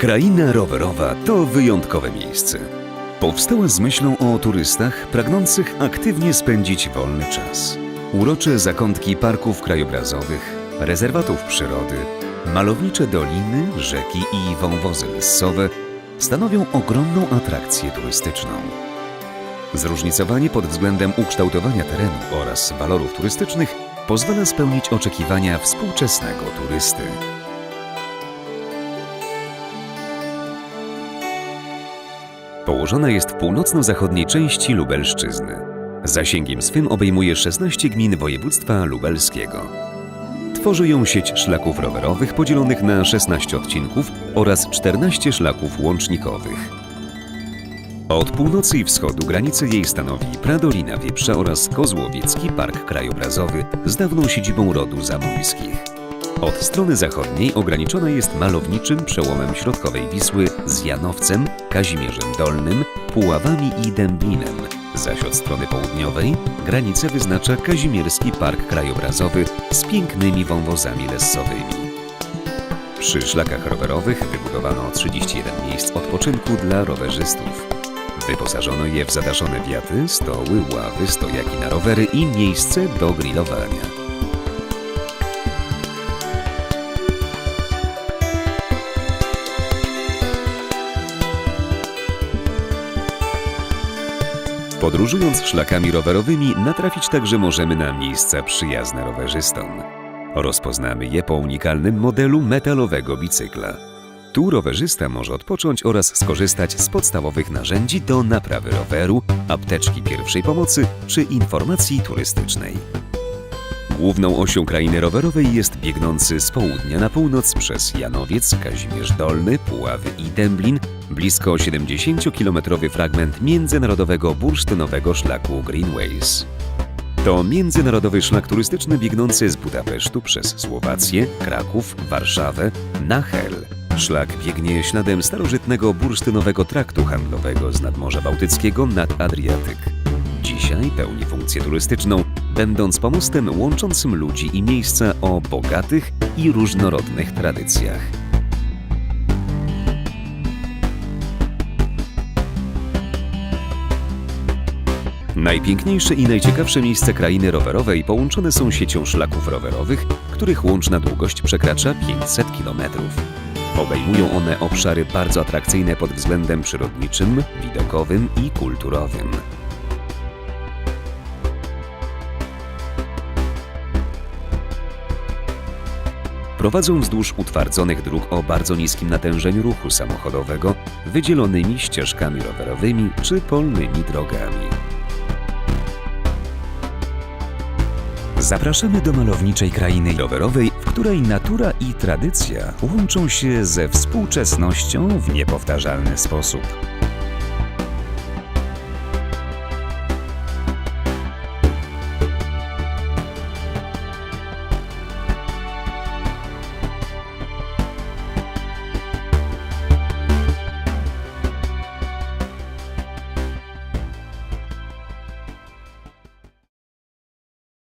Kraina rowerowa to wyjątkowe miejsce. Powstała z myślą o turystach pragnących aktywnie spędzić wolny czas. Urocze zakątki parków krajobrazowych, rezerwatów przyrody, malownicze doliny, rzeki i wąwozy lesowe stanowią ogromną atrakcję turystyczną. Zróżnicowanie pod względem ukształtowania terenu oraz walorów turystycznych pozwala spełnić oczekiwania współczesnego turysty. Położona jest w północno-zachodniej części Lubelszczyzny. Zasięgiem swym obejmuje 16 gmin województwa lubelskiego. Tworzy ją sieć szlaków rowerowych podzielonych na 16 odcinków oraz 14 szlaków łącznikowych. Od północy i wschodu granicę jej stanowi Pradolina Wieprza oraz Kozłowiecki Park Krajobrazowy z dawną siedzibą rodu Zamoyskich. Od strony zachodniej ograniczona jest malowniczym przełomem środkowej Wisły z Janowcem, Kazimierzem Dolnym, Puławami i Dęblinem, zaś od strony południowej granicę wyznacza Kazimierski Park Krajobrazowy z pięknymi wąwozami lesowymi. Przy szlakach rowerowych wybudowano 31 miejsc odpoczynku dla rowerzystów. Wyposażono je w zadaszone wiaty, stoły, ławy, stojaki na rowery i miejsce do grillowania. Podróżując szlakami rowerowymi, natrafić także możemy na miejsca przyjazne rowerzystom. Rozpoznamy je po unikalnym modelu metalowego bicykla. Tu rowerzysta może odpocząć oraz skorzystać z podstawowych narzędzi do naprawy roweru, apteczki pierwszej pomocy czy informacji turystycznej. Główną osią krainy rowerowej jest biegnący z południa na północ przez Janowiec, Kazimierz Dolny, Puławy i Dęblin blisko 70-kilometrowy fragment międzynarodowego bursztynowego szlaku Greenways. To międzynarodowy szlak turystyczny biegnący z Budapesztu przez Słowację, Kraków, Warszawę na Hel. Szlak biegnie śladem starożytnego bursztynowego traktu handlowego z nadmorza Bałtyckiego nad Adriatyk. Dzisiaj pełni funkcję turystyczną, będąc pomostem łączącym ludzi i miejsca o bogatych i różnorodnych tradycjach. Najpiękniejsze i najciekawsze miejsca krainy rowerowej połączone są siecią szlaków rowerowych, których łączna długość przekracza 500 km. Obejmują one obszary bardzo atrakcyjne pod względem przyrodniczym, widokowym i kulturowym. Prowadzą wzdłuż utwardzonych dróg o bardzo niskim natężeniu ruchu samochodowego, wydzielonymi ścieżkami rowerowymi czy polnymi drogami. Zapraszamy do malowniczej krainy rowerowej, w której natura i tradycja łączą się ze współczesnością w niepowtarzalny sposób.